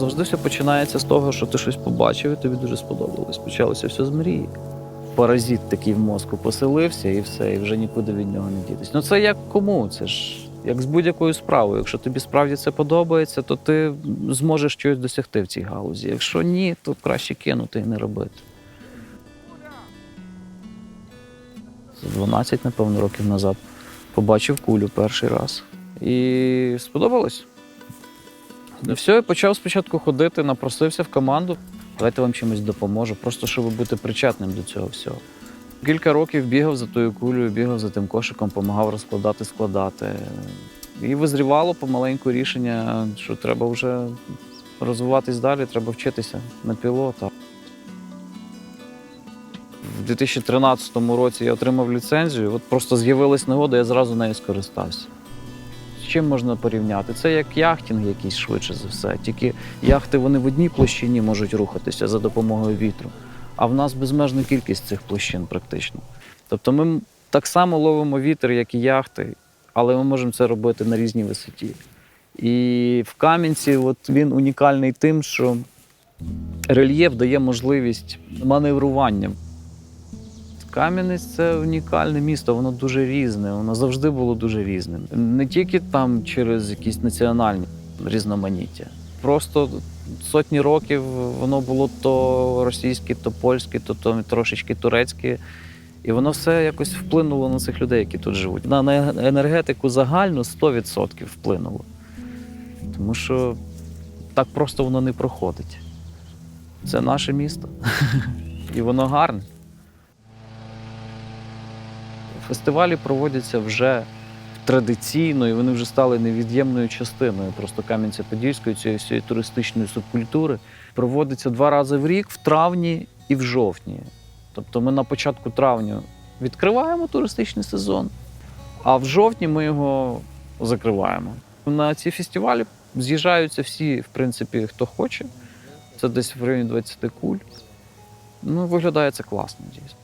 завжди все починається з того, що ти щось побачив, і тобі дуже сподобалось. Почалося все з мрії. Паразит такий в мозку поселився і все, і вже нікуди від нього не дітись. Ну це як кому? Це ж як з будь-якою справою. Якщо тобі справді це подобається, то ти зможеш щось досягти в цій галузі. Якщо ні, то краще кинути і не робити. Це 12, напевно, років назад побачив кулю перший раз. І сподобалось. Ну все, я почав спочатку ходити, напросився в команду. Давайте вам чимось допоможу, просто щоб бути причетним до цього всього. Кілька років бігав за тою кулею, бігав за тим кошиком, допомагав розкладати, складати. І визрівало помаленьку рішення, що треба вже розвиватись далі, треба вчитися на пілота. В 2013 році я отримав ліцензію, от просто з'явилась нагода, я зразу нею скористався. Чим можна порівняти? Це як яхтинг якийсь швидше за все. Тільки яхти вони в одній площині можуть рухатися за допомогою вітру, а в нас безмежна кількість цих площин практично. Тобто ми так само ловимо вітер, як і яхти, але ми можемо це робити на різній висоті. І в Кам'янці от він унікальний тим, що рельєф дає можливість маневрування. Кам'янець це унікальне місто, воно дуже різне, воно завжди було дуже різним. Не тільки там через якісь національні різноманіття. Просто сотні років воно було то російське, то польське, то, то трошечки турецьке. І воно все якось вплинуло на цих людей, які тут живуть. На енергетику загальну 100% вплинуло. Тому що так просто воно не проходить. Це наше місто. І воно гарне. Фестивалі проводяться вже традиційно, і вони вже стали невід'ємною частиною просто Кам'янця-Подільської, цієї всієї туристичної субкультури. Проводиться два рази в рік в травні і в жовтні. Тобто ми на початку травня відкриваємо туристичний сезон, а в жовтні ми його закриваємо. На ці фестивалі з'їжджаються всі, в принципі, хто хоче. Це десь в районі 20 куль. Ну, виглядає це класно, дійсно.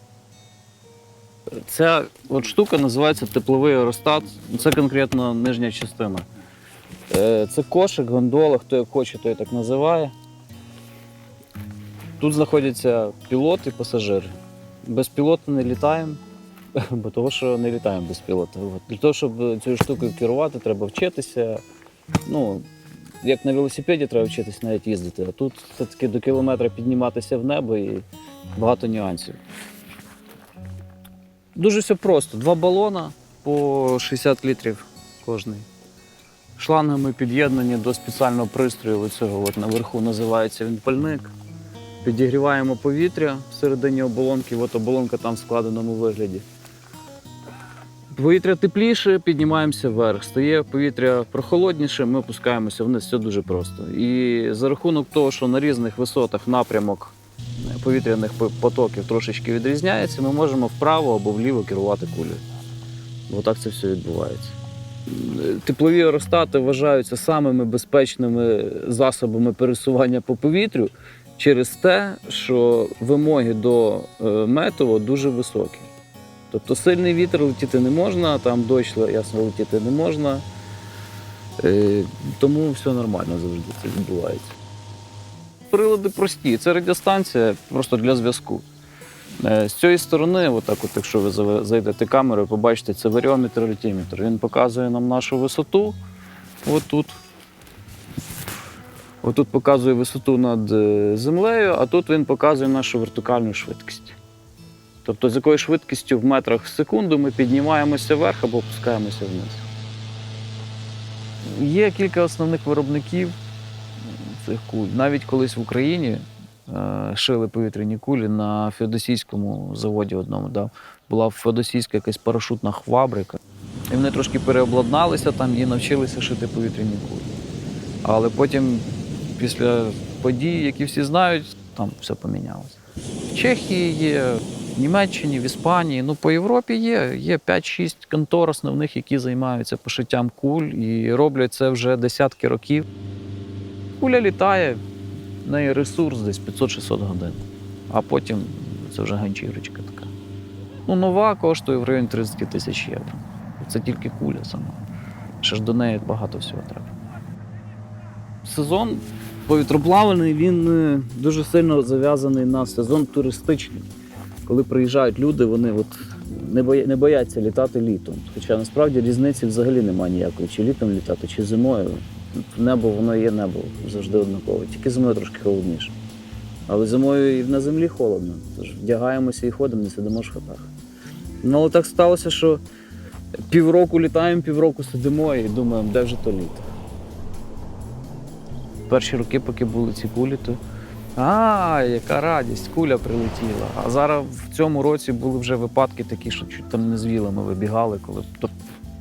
Ця от штука називається тепловий аеростат. Це конкретно нижня частина. Е, Це кошик, гондола, хто як хоче, той так називає. Тут знаходяться пілот і пасажири. Без пілота не літаємо, бо того, що не літаємо без пілота. Для того, щоб цією штукою керувати, треба вчитися. Ну, як на велосипеді треба вчитися навіть їздити, а тут все-таки до кілометра підніматися в небо і багато нюансів. Дуже все просто. Два балона по 60 літрів кожний. Шлангами під'єднані до спеціального пристрою. Оцього от наверху називається він пальник. Підігріваємо повітря всередині оболонки, от оболонка там в складеному вигляді. Повітря тепліше, піднімаємося вверх. Стає повітря прохолодніше, ми опускаємося вниз. Все дуже просто. І за рахунок того, що на різних висотах напрямок повітряних потоків трошечки відрізняється, ми можемо вправо або вліво керувати кулею. Бо так це все відбувається. Теплові аеростати вважаються самими безпечними засобами пересування по повітрю через те, що вимоги до е, метео дуже високі. Тобто сильний вітер летіти не можна, там дощ ясно летіти не можна. Е, Тому все нормально завжди це відбувається. Прилади прості. Це радіостанція просто для зв'язку. Е, З цієї сторони, отак от, якщо ви зайдете камерою, побачите, це варіометр літіметр. Він показує нам нашу висоту. Отут. Отут показує висоту над е, землею, а тут він показує нашу вертикальну швидкість. Тобто, з якою швидкістю в метрах в секунду ми піднімаємося вверх або опускаємося вниз. Є кілька основних виробників цих куль. Навіть колись в Україні е, шили повітряні кулі на феодосійському заводі одному. Да. Була феодосійська якась парашутна фабрика. І вони трошки переобладналися там і навчилися шити повітряні кулі. Але потім, після подій, які всі знають, там все помінялося. В Чехії є, в Німеччині, в Іспанії, ну по Європі є. Є 5-6 контор основних, які займаються пошиттям куль і роблять це вже десятки років. Куля літає, в неї ресурс десь 500-600 годин. А потім це вже ганчірочка така. Ну, нова коштує в районі 30 тисяч євро. Це тільки куля сама. Ще ж до неї багато всього треба. Сезон Повітроплавальний він е, дуже сильно зав'язаний на сезон туристичний. Коли приїжджають люди, вони от не, боя... не бояться літати літом. Хоча насправді різниці взагалі немає ніякої, чи літом літати, чи зимою. Небо воно є небо завжди однакове. Тільки зимою трошки холодніше. Але зимою і на землі холодно. Тож вдягаємося і ходимо, не сидимо в хатах. Ну, але так сталося, що півроку літаємо, півроку сидимо і думаємо, де вже то літо. Перші роки, поки були ці кулі, то а, яка радість, куля прилетіла. А зараз в цьому році були вже випадки такі, що чуть там не з вілами вибігали, коли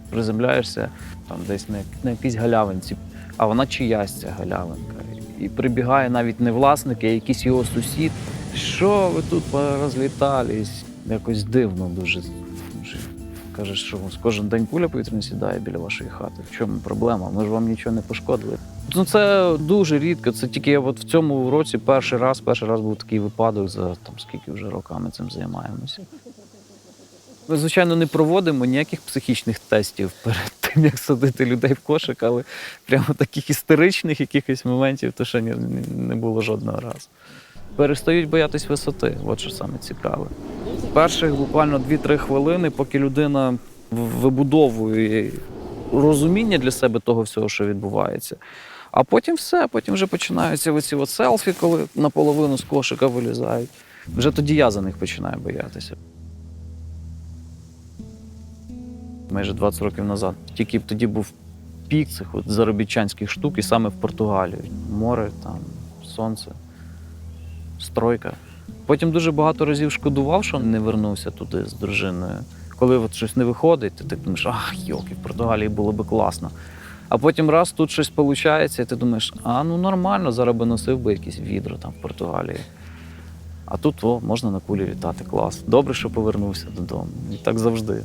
приземляєшся там десь на, на якійсь галявинці, а вона чиясь ця галявинка. І прибігає навіть не власник, а якийсь його сусід. Що ви тут порозлітались? Якось дивно дуже. Каже, що кожен день куля повітряна сідає біля вашої хати. В чому проблема? Ми ж вам нічого не пошкодили. Ну це дуже рідко. Це тільки я от в цьому році перший раз, перший раз був такий випадок за там скільки вже роками цим займаємося. Ми, звичайно, не проводимо ніяких психічних тестів перед тим, як садити людей в кошик, але прямо таких істеричних якихось моментів то ще ні- не було жодного разу. Перестають боятись висоти, от що саме цікаве. Перших буквально 2-3 хвилини, поки людина вибудовує розуміння для себе того всього, що відбувається. А потім все, потім вже починаються оці от селфі, коли наполовину з кошика вилізають. Вже тоді я за них починаю боятися. Майже 20 років назад. Тільки тоді був пік цих от заробітчанських штук, і саме в Португалії. Море, там, сонце, стройка. Потім дуже багато разів шкодував, що не вернувся туди з дружиною. Коли от щось не виходить, ти так думаєш, ах, йолки, в Португалії було би класно. А потім раз тут щось виходить, і ти думаєш, а ну нормально, зараз би носив би якісь відро там в Португалії. А тут о, можна на кулі літати, клас. Добре, що повернувся додому. І так завжди.